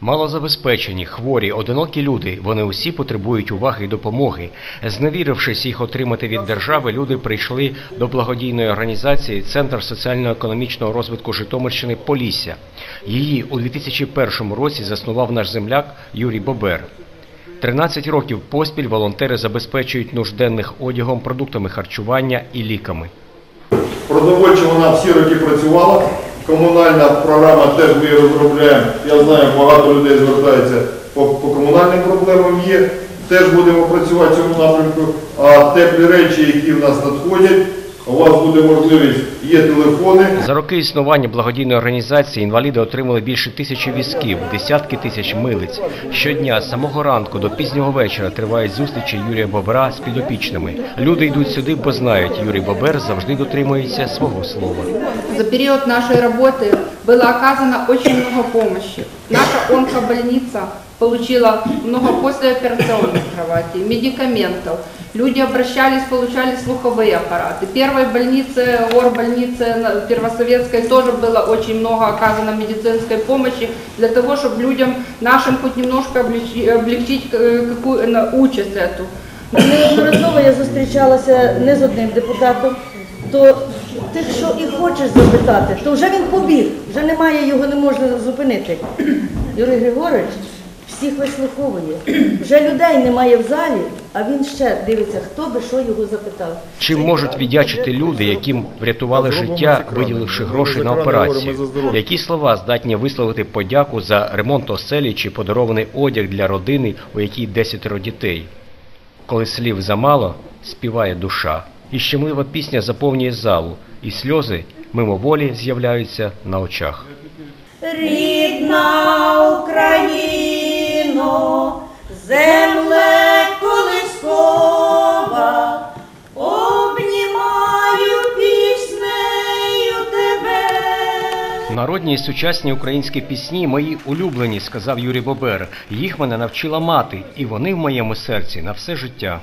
Малозабезпечені, хворі, одинокі люди. Вони усі потребують уваги і допомоги. Зневірившись їх отримати від держави, люди прийшли до благодійної організації Центр соціально-економічного розвитку Житомирщини Полісся. Її у 2001 році заснував наш земляк Юрій Бобер. 13 років поспіль волонтери забезпечують нужденних одягом, продуктами харчування і ліками. Продовольчо вона всі роки працювала. Комунальна програма теж ми її розробляємо. Я знаю, багато людей звертається по, по комунальним проблемам є. Теж будемо працювати в цьому напрямку. А теплі речі, які в нас надходять, у вас буде можливість, є телефони. За роки існування благодійної організації інваліди отримали більше тисячі візків, десятки тисяч милиць. Щодня з самого ранку до пізнього вечора тривають зустрічі Юрія Бобра з підопічними. Люди йдуть сюди, бо знають, Юрій Бобер завжди дотримується свого слова. За період нашої работы было оказано очень много помощи. Наша онкобольница получила много послеоперационных кроватей, медикаментов. Люди обращались, получали слуховые аппараты. В первой больнице, больнице Первосоветской тоже было очень много оказано медицинской помощи для того, чтобы людям нашим хоть немножко облегчи- облегчить э, какую, на участь эту. Неодноразово я зустрічалася не з одним депутатом, то тих, що і хочеш запитати, то вже він побіг, вже немає, його не можна зупинити. Юрій Григорович всіх вислуховує. Вже людей немає в залі, а він ще дивиться, хто би що його запитав. Чим можуть віддячити люди, яким врятували життя, виділивши гроші на операцію? Які слова здатні висловити подяку за ремонт оселі чи подарований одяг для родини, у якій десятеро дітей? Коли слів замало, співає душа. І щемлива пісня заповнює залу, і сльози мимоволі з'являються на очах. Рідна Україно, земле колискова, обнімаю піснею тебе. Народні і сучасні українські пісні мої улюблені, сказав Юрій Бобер. Їх мене навчила мати, і вони в моєму серці на все життя.